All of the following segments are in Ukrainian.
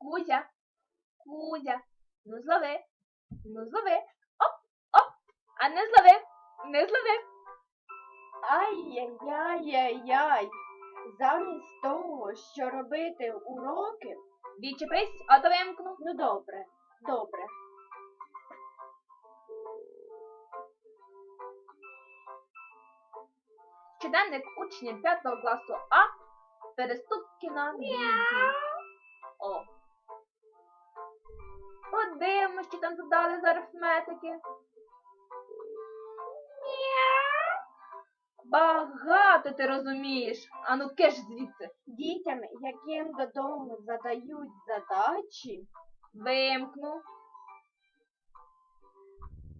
Кузя, Кузя, ну злови, ну злови. Оп, оп, а не зловив, не зловив. Ай-яй-яй-яй-яй. Замість того, що робити уроки, Відчепись, а то вимкну. ну добре, добре. Щоденник учнів 5 класу А. Переступки на Подивимось, що там задали з арифметики. Багато ти розумієш. Ану киш звідси. Дітям, яким додому задають задачі, Вимкну.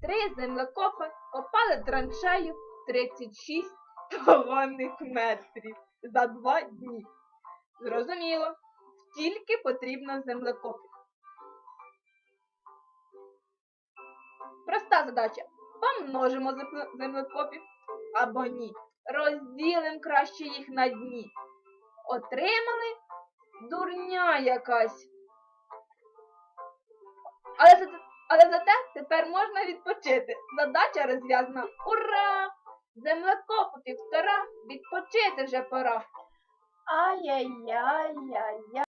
Три землекопи копали траншею 36 тонних метрів за два дні. Зрозуміло, стільки потрібно землекопів. Проста задача. Помножимо землекопів або ні. Розділимо краще їх на дні. Отримали дурня якась. Але, за- але зате тепер можна відпочити. Задача розв'язана. Ура! Землекопу півтора, відпочити вже пора. ай-яй-яй-яй-яй.